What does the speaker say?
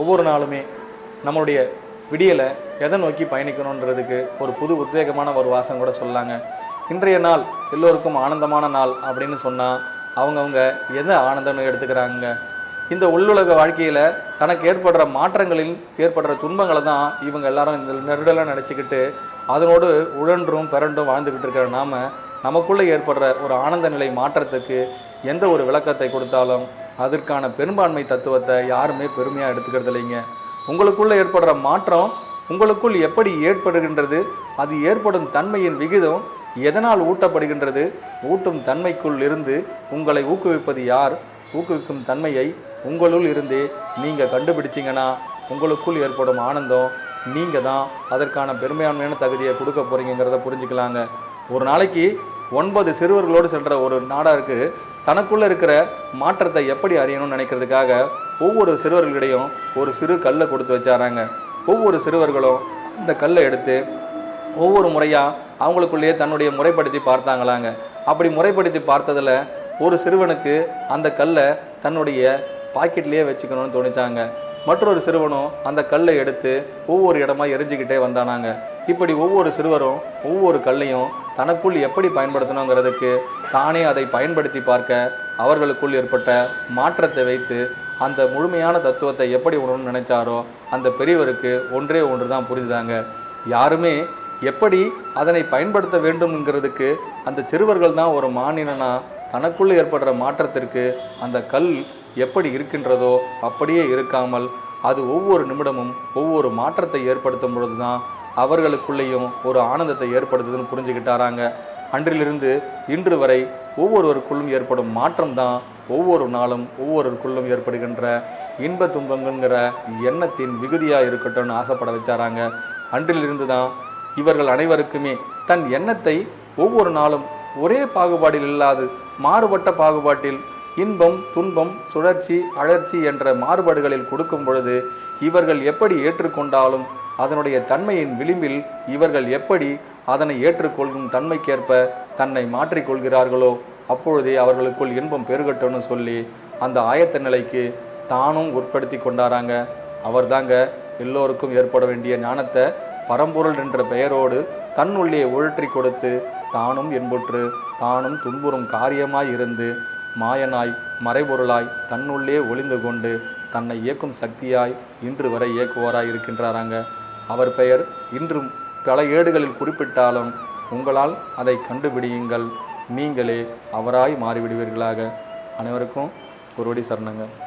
ஒவ்வொரு நாளுமே நம்மளுடைய விடியலை எதை நோக்கி பயணிக்கணுன்றதுக்கு ஒரு புது உத்வேகமான ஒரு வாசம் கூட சொல்லாங்க. இன்றைய நாள் எல்லோருக்கும் ஆனந்தமான நாள் அப்படின்னு சொன்னால் அவங்கவுங்க எதை ஆனந்தம்னு எடுத்துக்கிறாங்க? இந்த உள்ளுலக வாழ்க்கையில் தனக்கு ஏற்படுற மாற்றங்களில் ஏற்படுற துன்பங்களை தான் இவங்க எல்லாரும் இந்த நெருடலாக நினச்சிக்கிட்டு அதனோடு உழன்றும் பிறண்டும் வாழ்ந்துக்கிட்டு இருக்கிற நாம நமக்குள்ளே ஏற்படுற ஒரு ஆனந்த நிலை மாற்றத்துக்கு எந்த ஒரு விளக்கத்தை கொடுத்தாலும் அதற்கான பெரும்பான்மை தத்துவத்தை யாருமே பெருமையாக எடுத்துக்கிறது இல்லைங்க. உங்களுக்குள்ளே ஏற்படுற மாற்றம் உங்களுக்குள் எப்படி ஏற்படுகின்றது அது ஏற்படும் தன்மையின் விகிதம் எதனால் ஊட்டப்படுகின்றது ஊட்டும் தன்மைக்குள் இருந்து உங்களை ஊக்குவிப்பது யார் ஊக்குவிக்கும் தன்மையை உங்களுள் இருந்தே நீங்கள் கண்டுபிடிச்சிங்கன்னா உங்களுக்குள் ஏற்படும் ஆனந்தம் நீங்கள் தான் அதற்கான பெருமையான்மையான தகுதியை கொடுக்க போகிறீங்கிறத புரிஞ்சுக்கலாங்க. ஒரு நாளைக்கு ஒன்பது சிறுவர்களோடு சென்ற ஒரு நாடாருக்கு தனக்குள்ளே இருக்கிற மாற்றத்தை எப்படி அறியணும்னு நினைக்கிறதுக்காக ஒவ்வொரு சிறுவர்களிடையும் ஒரு சிறு கல்லை கொடுத்து வச்சாராங்க. ஒவ்வொரு சிறுவர்களும் அந்த கல்லை எடுத்து ஒவ்வொரு முறையாக அவங்களுக்குள்ளேயே தன்னுடைய முறைப்படுத்தி பார்த்தாங்களாங்க. அப்படி முறைப்படுத்தி பார்த்ததில் ஒரு சிறுவனுக்கு அந்த கல்லை தன்னுடைய பாக்கெட்லேயே வச்சுக்கணும்னு தோணிச்சாங்க. மற்றொரு சிறுவனும் அந்த கல்லை எடுத்து ஒவ்வொரு இடமா எரிஞ்சுக்கிட்டே வந்தானாங்க. இப்படி ஒவ்வொரு சிறுவரும் ஒவ்வொரு கல்லையும் தனக்குள் எப்படி பயன்படுத்தணுங்கிறதுக்கு தானே அதை பயன்படுத்தி பார்க்க அவர்களுக்குள் ஏற்பட்ட மாற்றத்தை வைத்து அந்த முழுமையான தத்துவத்தை எப்படி உணரணும்னு நினைச்சாரோ அந்த பெரியவருக்கு ஒன்றே ஒன்று தான் புரிஞ்சுதாங்க. யாருமே எப்படி அதனை பயன்படுத்த வேண்டும்ங்கிறதுக்கு அந்த சிறுவர்கள் தான் ஒரு மாநிலனா தனக்குள்ளே ஏற்படுற மாற்றத்திற்கு அந்த கல் எப்படி இருக்கின்றதோ அப்படியே இருக்காமல் அது ஒவ்வொரு நிமிடமும் ஒவ்வொரு மாற்றத்தை ஏற்படுத்தும் பொழுது தான் அவர்களுக்குள்ளேயும் ஒரு ஆனந்தத்தை ஏற்படுத்துதுன்னு புரிஞ்சுக்கிட்டாராங்க அன்றிலிருந்து இன்று வரை ஒவ்வொருவருக்குள்ளும் ஏற்படும் மாற்றம் தான் ஒவ்வொரு நாளும் ஒவ்வொருவருக்குள்ளும் ஏற்படுகின்ற இன்ப துன்பங்கிற எண்ணத்தின் விகுதியாக இருக்கட்டும்னு ஆசைப்பட வச்சாராங்க. அன்றிலிருந்து தான் இவர்கள் அனைவருக்குமே தன் எண்ணத்தை ஒவ்வொரு நாளும் ஒரே பாகுபாடில் இல்லாது மாறுபட்ட பாகுபாட்டில் இன்பம் துன்பம் சுழற்சி அழற்சி என்ற மாறுபாடுகளில் கொடுக்கும் பொழுது இவர்கள் எப்படி ஏற்றுக்கொண்டாலும் அதனுடைய தன்மையின் விளிம்பில் இவர்கள் எப்படி அதனை ஏற்றுக்கொள்கும் தன்மைக்கேற்ப தன்னை மாற்றிக்கொள்கிறார்களோ அப்பொழுதே அவர்களுக்குள் இன்பம் பெருகட்டும்னு சொல்லி அந்த ஆயத்த நிலைக்கு தானும் உட்படுத்தி கொண்டாராங்க. அவர்தாங்க எல்லோருக்கும் ஏற்பட வேண்டிய ஞானத்தை பரம்பொருள் என்ற பெயரோடு தன்னுள்ளே உழற்றி கொடுத்து தானும் என்புற்று தானும் துன்புறும் காரியமாய் இருந்து மாயனாய் மறைபொருளாய் தன்னுள்ளே ஒளிந்து கொண்டு தன்னை இயக்கும் சக்தியாய் இன்று வரை இயக்குவாராய் இருக்கின்றாராங்க அவர் பெயர் இன்றும் பல ஏடுகளில் குறிப்பிட்டாலும் உங்களால் அதை கண்டுபிடியுங்கள். நீங்களே அவராய் மாறிவிடுவீர்களாக. அனைவருக்கும் ஒருவடி சரணங்கள்.